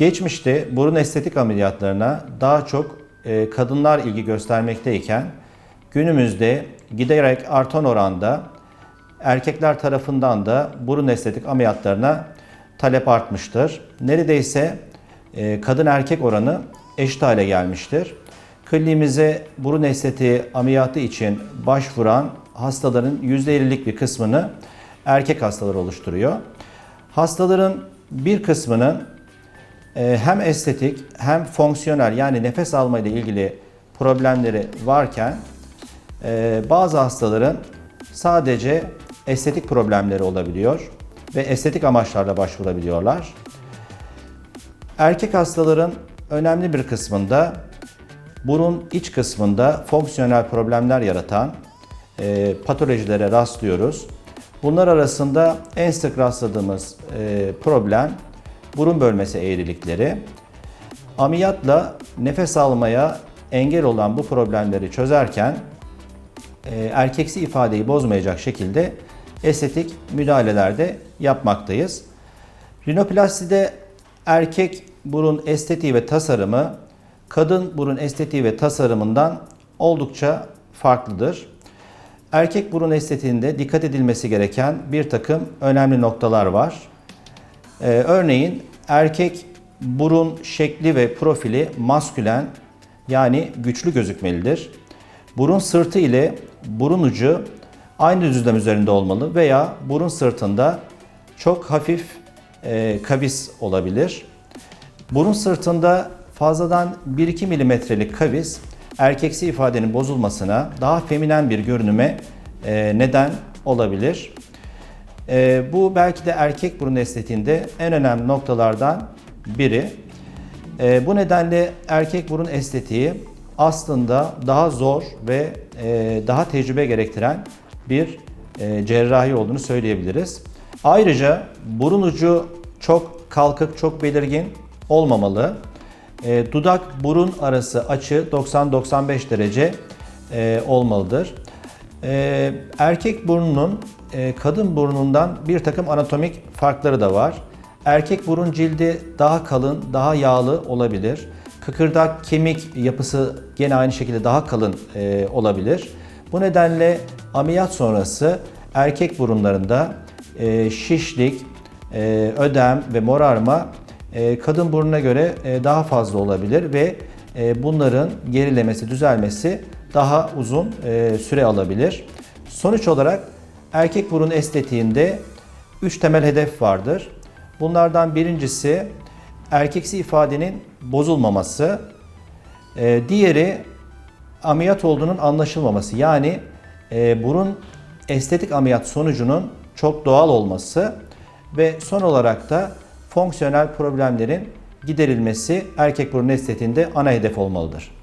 Geçmişte burun estetik ameliyatlarına daha çok e, kadınlar ilgi göstermekteyken günümüzde giderek artan oranda erkekler tarafından da burun estetik ameliyatlarına talep artmıştır. Neredeyse e, kadın erkek oranı eşit hale gelmiştir. Kliniğimize burun estetiği ameliyatı için başvuran hastaların %50'lik bir kısmını erkek hastalar oluşturuyor. Hastaların bir kısmının hem estetik hem fonksiyonel yani nefes alma ile ilgili problemleri varken e, bazı hastaların sadece estetik problemleri olabiliyor ve estetik amaçlarla başvurabiliyorlar. Erkek hastaların önemli bir kısmında burun iç kısmında fonksiyonel problemler yaratan e, patolojilere rastlıyoruz. Bunlar arasında en sık rastladığımız e, problem burun bölmesi eğrilikleri. Ameliyatla nefes almaya engel olan bu problemleri çözerken e, erkeksi ifadeyi bozmayacak şekilde estetik müdahalelerde yapmaktayız. Rinoplastide erkek burun estetiği ve tasarımı kadın burun estetiği ve tasarımından oldukça farklıdır. Erkek burun estetiğinde dikkat edilmesi gereken bir takım önemli noktalar var. Ee, örneğin erkek burun şekli ve profili maskülen yani güçlü gözükmelidir. Burun sırtı ile burun ucu aynı düzlem üzerinde olmalı veya burun sırtında çok hafif e, kavis olabilir. Burun sırtında fazladan 1-2 milimetrelik kavis erkeksi ifadenin bozulmasına, daha feminen bir görünüme e, neden olabilir. E, bu belki de erkek burun estetiğinde en önemli noktalardan biri. E, bu nedenle erkek burun estetiği aslında daha zor ve e, daha tecrübe gerektiren bir e, cerrahi olduğunu söyleyebiliriz. Ayrıca burun ucu çok kalkık, çok belirgin olmamalı. E, dudak burun arası açı 90-95 derece e, olmalıdır. E, erkek burnunun e, kadın burnundan bir takım anatomik farkları da var. Erkek burun cildi daha kalın, daha yağlı olabilir. Kıkırdak kemik yapısı gene aynı şekilde daha kalın e, olabilir. Bu nedenle ameliyat sonrası erkek burunlarında e, şişlik, e, ödem ve morarma e, kadın burnuna göre e, daha fazla olabilir ve e, bunların gerilemesi, düzelmesi daha uzun e, süre alabilir. Sonuç olarak erkek burun estetiğinde 3 temel hedef vardır. Bunlardan birincisi erkeksi ifadenin bozulmaması, e, diğeri ameliyat olduğunun anlaşılmaması. Yani e, burun estetik ameliyat sonucunun çok doğal olması ve son olarak da fonksiyonel problemlerin giderilmesi erkek burun estetiğinde ana hedef olmalıdır.